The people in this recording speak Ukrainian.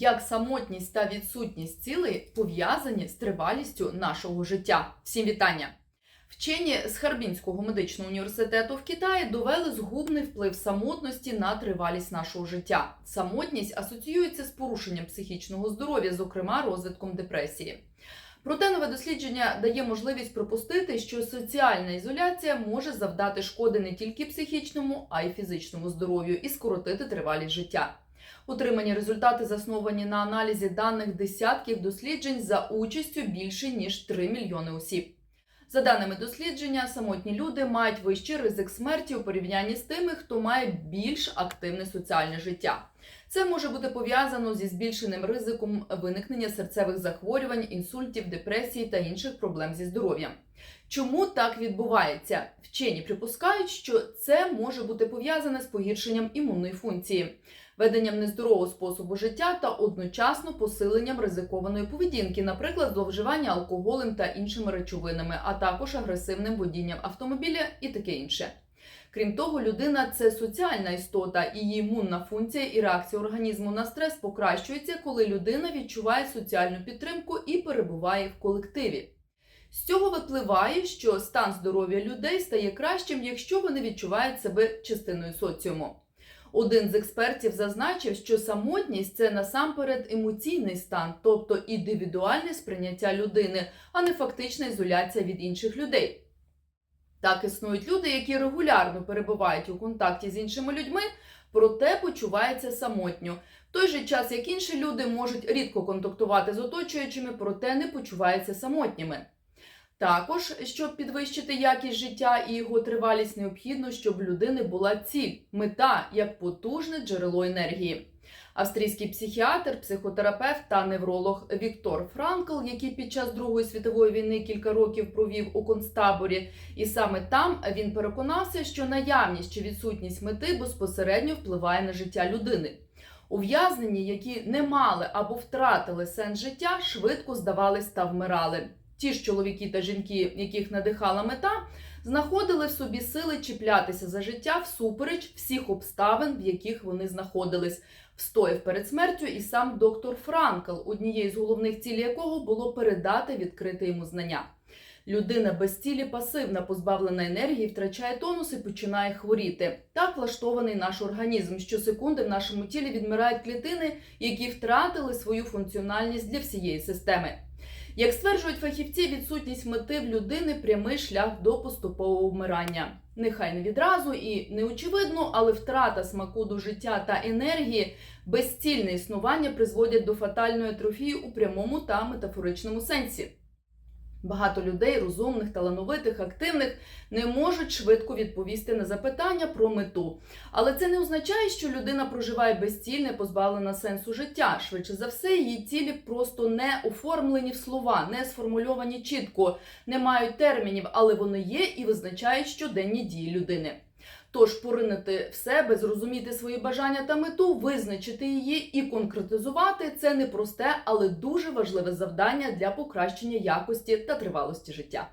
як самотність та відсутність цілей пов'язані з тривалістю нашого життя. Всім вітання! Вчені з Харбінського медичного університету в Китаї довели згубний вплив самотності на тривалість нашого життя. Самотність асоціюється з порушенням психічного здоров'я, зокрема розвитком депресії. Проте нове дослідження дає можливість припустити, що соціальна ізоляція може завдати шкоди не тільки психічному, а й фізичному здоров'ю і скоротити тривалість життя. Отримані результати засновані на аналізі даних десятків досліджень за участю більше ніж 3 мільйони осіб. За даними дослідження, самотні люди мають вищий ризик смерті у порівнянні з тими, хто має більш активне соціальне життя. Це може бути пов'язано зі збільшеним ризиком виникнення серцевих захворювань, інсультів, депресії та інших проблем зі здоров'ям. Чому так відбувається? Вчені припускають, що це може бути пов'язане з погіршенням імунної функції, веденням нездорового способу життя та одночасно посиленням ризикованої поведінки, наприклад, зловживання алкоголем та іншими речовинами, а також агресивним водінням автомобіля і таке інше. Крім того, людина це соціальна істота, її імунна функція і реакція організму на стрес покращується, коли людина відчуває соціальну підтримку і перебуває в колективі. З цього випливає, що стан здоров'я людей стає кращим, якщо вони відчувають себе частиною соціуму. Один з експертів зазначив, що самотність це насамперед емоційний стан, тобто індивідуальне сприйняття людини, а не фактична ізоляція від інших людей. Так існують люди, які регулярно перебувають у контакті з іншими людьми, проте почуваються самотньо. В той же час, як інші люди можуть рідко контактувати з оточуючими, проте не почуваються самотніми. Також, щоб підвищити якість життя і його тривалість, необхідно, щоб людини була ціль, мета як потужне джерело енергії. Австрійський психіатр, психотерапевт та невролог Віктор Франкл, який під час Другої світової війни кілька років провів у концтаборі, і саме там він переконався, що наявність чи відсутність мети безпосередньо впливає на життя людини. Ув'язнені, які не мали або втратили сенс життя, швидко здавались та вмирали. Ті ж чоловіки та жінки, яких надихала мета, знаходили в собі сили чіплятися за життя всупереч всіх обставин, в яких вони знаходились, встояв перед смертю і сам доктор Франкл, однією з головних цілей якого було передати відкрите йому знання. Людина без цілі пасивна, позбавлена енергії, втрачає тонус і починає хворіти. Так влаштований наш організм. Щосекунди в нашому тілі відмирають клітини, які втратили свою функціональність для всієї системи. Як стверджують фахівці, відсутність мети в людини прямий шлях до поступового вмирання. Нехай не відразу і не очевидно, але втрата смаку до життя та енергії, безцільне існування призводять до фатальної атрофії у прямому та метафоричному сенсі. Багато людей, розумних, талановитих, активних, не можуть швидко відповісти на запитання про мету. Але це не означає, що людина проживає безцільне, позбавлена сенсу життя. Швидше за все, її цілі просто не оформлені в слова, не сформульовані чітко, не мають термінів, але вони є і визначають щоденні дії людини. Тож поринити в себе, зрозуміти свої бажання та мету, визначити її і конкретизувати це непросте, але дуже важливе завдання для покращення якості та тривалості життя.